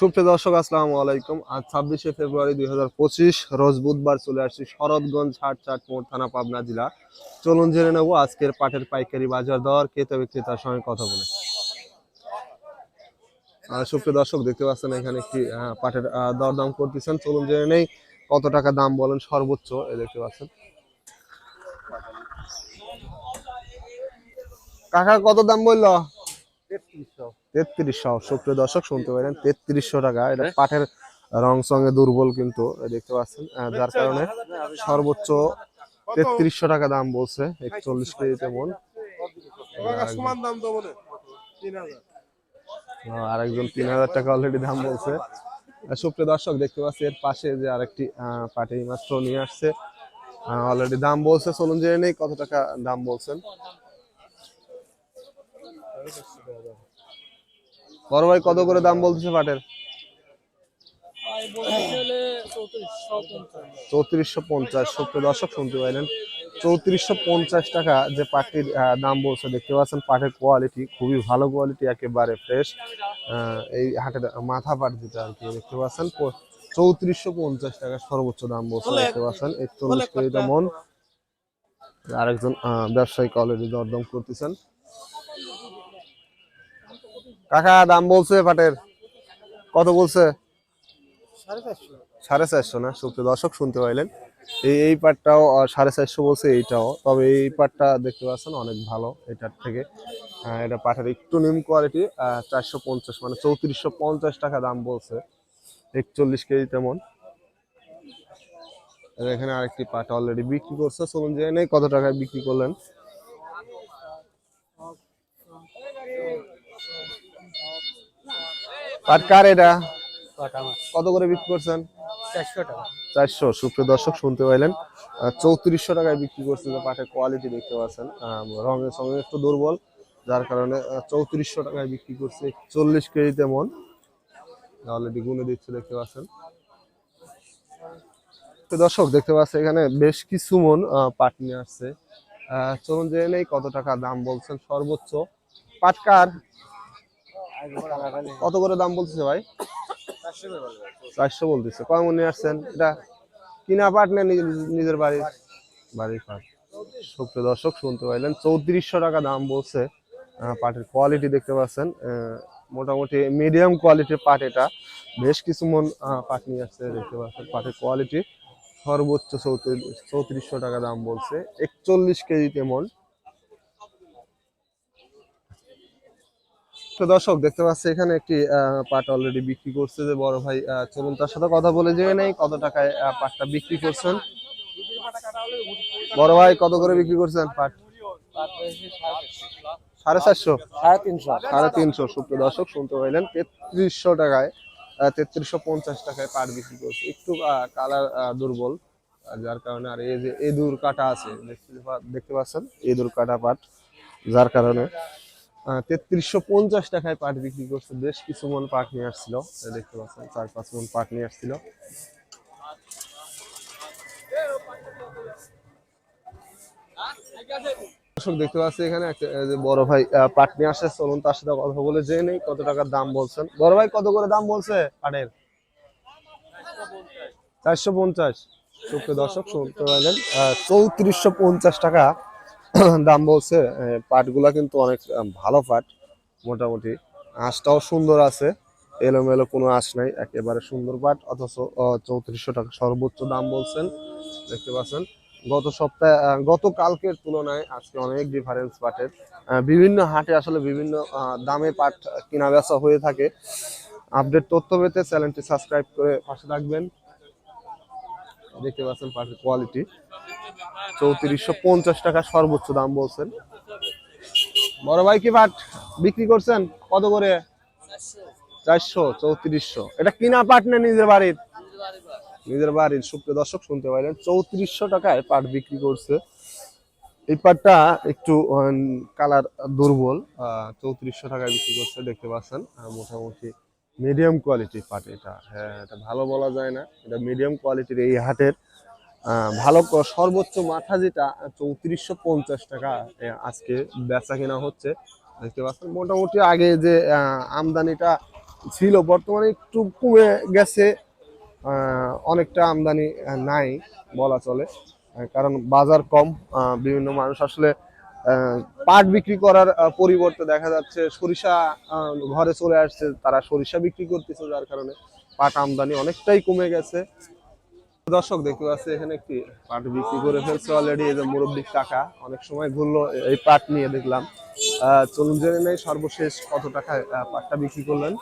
সুপ্রিয় দর্শক, আসসালামু আলাইকুম। আজ ছাব্বিশে ফেব্রুয়ারি দুই হাজার পঁচিশ, রোজ বুধবার চলে আসছি শরৎগঞ্জ হাট চাট মোড় থানা, পাবনা জেলা। চলুন জেনে নেব আজকের পাটের পাইকারি বাজার দর, ক্রেতা বিক্রেতার সঙ্গে কথা বলে। সুপ্রিয় দর্শক, দেখতে পাচ্ছেন এখানে একটি পাটের দরদাম করতেছেন। চলুন জেনে নেই কত টাকা দাম বলেন সর্বোচ্চ এ দেখতে পাচ্ছেন। কাকা, কত দাম বলল? সুপ্রিয় দর্শক শুনতে পারেন তেত্রিশশো টাকা। এটা পাঠের রং সঙ্গে দুর্বল কিন্তু দেখতে পাচ্ছেন আহ, যার কারণে সর্বোচ্চ তেত্রিশশো টাকা দাম বলছে একচল্লিশ কেজিতে মন সমান দাম তিন হাজার। আরেকজন তিন হাজার টাকা অলরেডি দাম বলছে। সুপ্রিয় দর্শক দেখতে পাচ্ছি এর পাশে যে আরেকটি আহ, পাটি মাত্র নিয়ে আসছে। অলরেডি দাম বলছে চলুন জেনে নেই কত টাকা দাম বলছেন। বড় ভাই কত করে দাম বলতেছে পাটের? চৌত্রিশশো পঞ্চাশ। দর্শক শুনতে পাইলেন। চৌত্রিশশো পঞ্চাশ টাকা যে দাম বলছে দেখতে পাচ্ছেন পাটের কোয়ালিটি খুবই ভালো কোয়ালিটি একেবারে ফ্রেশ এই হাটের মাথা পাট যেটা আর কি দেখতে পাচ্ছেন চৌত্রিশশো পঞ্চাশ টাকা সর্বোচ্চ দাম বলছে দেখতে পাচ্ছেন একচল্লিশ কেজিটা মন আরেকজন ব্যবসায়িক অলরেডি দরদম করতেছেন। কাকা দাম বলছে পাটের। কত বলছে? সাড়ে চারশো। না? সুপ্রিয় দর্শক শুনতে পাইলেন। এই এই পাটটাও সাড়ে চারশো বলছে এইটাও। তবে এই পাটটা দেখতে পাচ্ছেন অনেক ভালো এটার থেকে। এটা পাটের একটু নিম কোয়ালিটি চারশো পঞ্চাশ মানে চৌত্রিশশো পঞ্চাশ টাকা দাম বলছে। একচল্লিশ কেজি তেমন। এখানে আরেকটি পাট অলরেডি বিক্রি করছে। চলুন যে কত টাকায় বিক্রি করলেন। পাট কার এটা? কত করে বিক্রি করছেন? চারশো সুপ্রিয় দর্শক শুনতে পাইলেন। চৌত্রিশশো টাকায় বিক্রি করছে যে পাটের কোয়ালিটি দেখতে পাচ্ছেন। রঙের সঙ্গে একটু দুর্বল যার কারণে চৌত্রিশশো টাকায় বিক্রি করছে চল্লিশ কেজিতে মন। অলরেডি গুনে দিচ্ছে দেখতে পাচ্ছেন। দর্শক দেখতে পাচ্ছে এখানে বেশ কিছু মন পাট নিয়ে আসছে। আহ, চলুন জেনে নেই কত টাকা দাম বলছেন সর্বোচ্চ। পাট কার? কত করে দাম বলতেছে ভাই? চারশো বলতেছে। কয় মনে আসছেন? এটা কিনা পাট না নিজের- বাড়ির? বাড়ির পাট। সুপ্রিয় দর্শক, শুনতে পাইলেন। চৌত্রিশশো টাকা দাম বলছে। পাটের কোয়ালিটি দেখতে পাচ্ছেন। মোটামুটি মিডিয়াম কোয়ালিটির পাট এটা। বেশ কিছু মন পাট নিয়ে আসছে, দেখতে পাচ্ছেন। পাটের কোয়ালিটি সর্বোচ্চ চৌত্রিশ চৌত্রিশশো টাকা দাম বলছে। একচল্লিশ কেজিতে মন। তো দর্শক, দেখতে পাচ্ছি এখানে একটি পাট অলরেডি বিক্রি করছে যে বড় ভাই চলুন তার সাথে কথা বলে জেনে নেই কত টাকায় পাটটা বিক্রি করছেন। বড় ভাই, কত করে বিক্রি করছেন পাট? সাড়ে চারশো। সাড়ে তিনশো সাড়ে তিনশো সুপ্রিয় দর্শক, শুনতে পাইলেন, তেত্রিশশো টাকায় তেত্রিশশো পঞ্চাশ টাকায় পাট বিক্রি করছে। একটু কালার দুর্বল যার কারণে আর এই যে, এদুর কাটা আছে দেখতে পাচ্ছেন, এদুর কাটা পাট, যার কারণে। তেত্রিশশো পঞ্চাশ টাকায় পাট বিক্রি করছে। বেশ কিছু মন পাট নিয়ে আসছিল। দেখতে পাচ্ছেন, চার পাঁচ মন পাট নিয়ে আসছিল। দর্শক, দেখতে পাচ্ছি এখানে একটা বড় ভাই পাট নিয়ে আসছে। চলুন তার সাথে কথা বলে জেনে নেই কত টাকার দাম বলছেন। বড় ভাই, কত করে দাম বলছে পাটের? চারশো পঞ্চাশ। দর্শক, শুনতে পারলেন চৌত্রিশশো পঞ্চাশ টাকা দাম বলছে পাটগুলা কিন্তু অনেক ভালো পাট, মোটামুটি। আঁশটাও সুন্দর আছে, এলোমেলো কোনো আঁশ নাই, একেবারে সুন্দর পাট, অথচ চৌত্রিশশো টাকা সর্বোচ্চ দাম বলছেন, দেখতে পাচ্ছেন। গত সপ্তাহে গত কালকের তুলনায় আজকে অনেক ডিফারেন্স পাটের। বিভিন্ন হাটে আসলে বিভিন্ন দামে পাট কিনা বেচা হয়ে থাকে। আপডেট তথ্য পেতে চ্যানেলটি সাবস্ক্রাইব করে পাশে রাখবেন দেখতে পাচ্ছেন পাটের কোয়ালিটি চৌত্রিশশো পঞ্চাশ টাকা সর্বোচ্চ দাম বলছেন। বড় ভাই কি পাট বিক্রি করছেন? কত করে? চারশো, চৌত্রিশশো। এটা কিনা পাট না নিজের বাড়ির? নিজের বাড়ির। সুপ্রিয় দর্শক, শুনতে পাইলেন, চৌত্রিশশো টাকায় পাট বিক্রি করছে। এই পাটটা একটু কালার দুর্বল। চৌত্রিশশো টাকায় বিক্রি করছে, দেখতে পাচ্ছেন। মোটামুটি মিডিয়াম কোয়ালিটির পাট এটা। হ্যাঁ এটা ভালো বলা যায় না। এটা মিডিয়াম কোয়ালিটির এই হাটের ভালো সর্বোচ্চ মাথা যেটা, চৌত্রিশশো পঞ্চাশ টাকা আজকে বেচা কেনা হচ্ছে। দেখতে পাচ্ছেন, মোটামুটি আগে যে আমদানিটা ছিল, বর্তমানে একটু কমে গেছে। অনেকটা আমদানি নাই বলা চলে। কারণ বাজার কম বিভিন্ন মানুষ আসলে পাট বিক্রি করার পরিবর্তে দেখা যাচ্ছে সরিষা ঘরে চলে আসছে, তারা সরিষা বিক্রি করতেছে, যার কারণে পাট আমদানি অনেকটাই কমে গেছে। দর্শক দেখতে পাচ্ছি, এখানে একটি পাট বিক্রি করে ফেলছে অলরেডি এই যে মুরব্বির টাকা। অনেক সময় ঘুরলো এই পাট নিয়ে দেখলাম। চলুন জেনে নেই সর্বশেষ কত টাকায় পাটটা বিক্রি করলেন।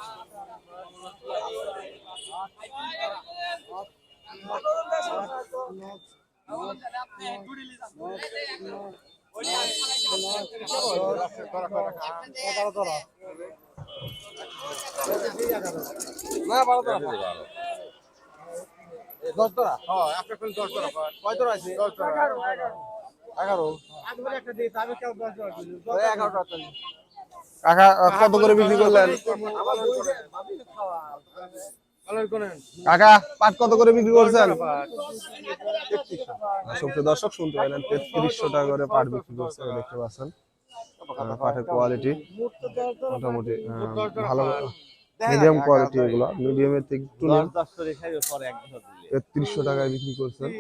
দশ হ্যাঁ একটা কোন দশ টাকা কয় টাকা আছে? দশ টাকা এগারো। এগারো কাকা কত করে বিক্রি করলেন। কাকা পাট কত করে বিক্রি করছেন? সুপ্রিয় দর্শক শুনতে পাইলেন তেত্রিশশো টাকা করে পাট বিক্রি করছে দেখতে পাচ্ছেন। পাটের কোয়ালিটি মোটামুটি ভালো মিডিয়াম কোয়ালিটি এগুলো মিডিয়ামের থেকে একটু নিন। তেত্রিশশো টাকায় বিক্রি করছেন।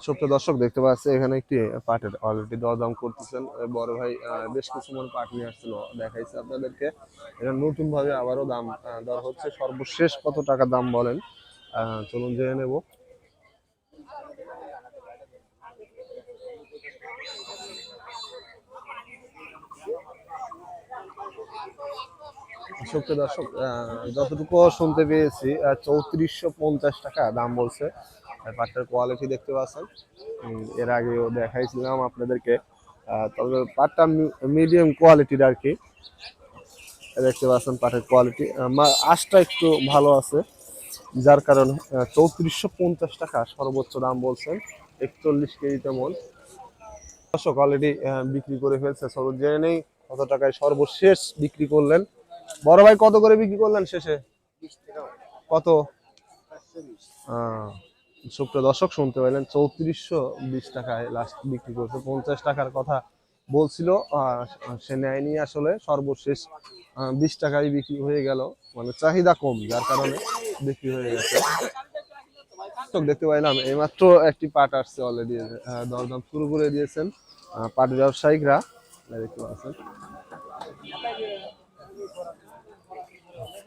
সবটা দর্শক দেখতে পাচ্ছে এখানে একটি পাটের অলরেডি দরদাম করতেছেন। বড় ভাই বেশ কিছু মনে পাট নিয়ে আসছিল দেখাইছে আপনাদেরকে। এটা নতুন ভাবে আবারও দাম দর হচ্ছে। সর্বশেষ কত টাকা দাম বলেন? আহ, চলুন জেনে নেব। সুপ্রিয় দর্শক যতটুকু শুনতে পেয়েছি চৌত্রিশশো পঞ্চাশ টাকা দাম বলছে। পাটটার কোয়ালিটি দেখতে পাচ্ছেন। এর আগেও দেখাইছিলাম আপনাদেরকে। তবে পাটটা মিডিয়াম কোয়ালিটির আর কি। দেখতে পাচ্ছেন পাটের কোয়ালিটি আশটা একটু ভালো আছে। যার কারণ চৌত্রিশশো পঞ্চাশ টাকা সর্বোচ্চ দাম বলছেন। একচল্লিশ কেজি তেমন দর্শক অলরেডি বিক্রি করে ফেলছে। সরু জেনে নেই কত টাকায় সর্বশেষ বিক্রি করলেন। বড় ভাই কত করে বিক্রি করলেন শেষে? কত? আহ, সুপ্রিয় দর্শক শুনতে পাইলেন চৌত্রিশশো বিশ টাকায় লাস্ট বিক্রি করছে। পঞ্চাশ টাকার কথা বলছিল সে নেয়নি আসলে সর্বশেষ বিশ টাকায় বিক্রি হয়ে গেল। মানে চাহিদা কম যার কারণে বিক্রি হয়ে গেছে। দেখতে পাইলাম এইমাত্র একটি পাট আসছে অলরেডি দরদাম শুরু করে দিয়েছেন পাট ব্যবসায়িকরা। দেখতে পাচ্ছেন।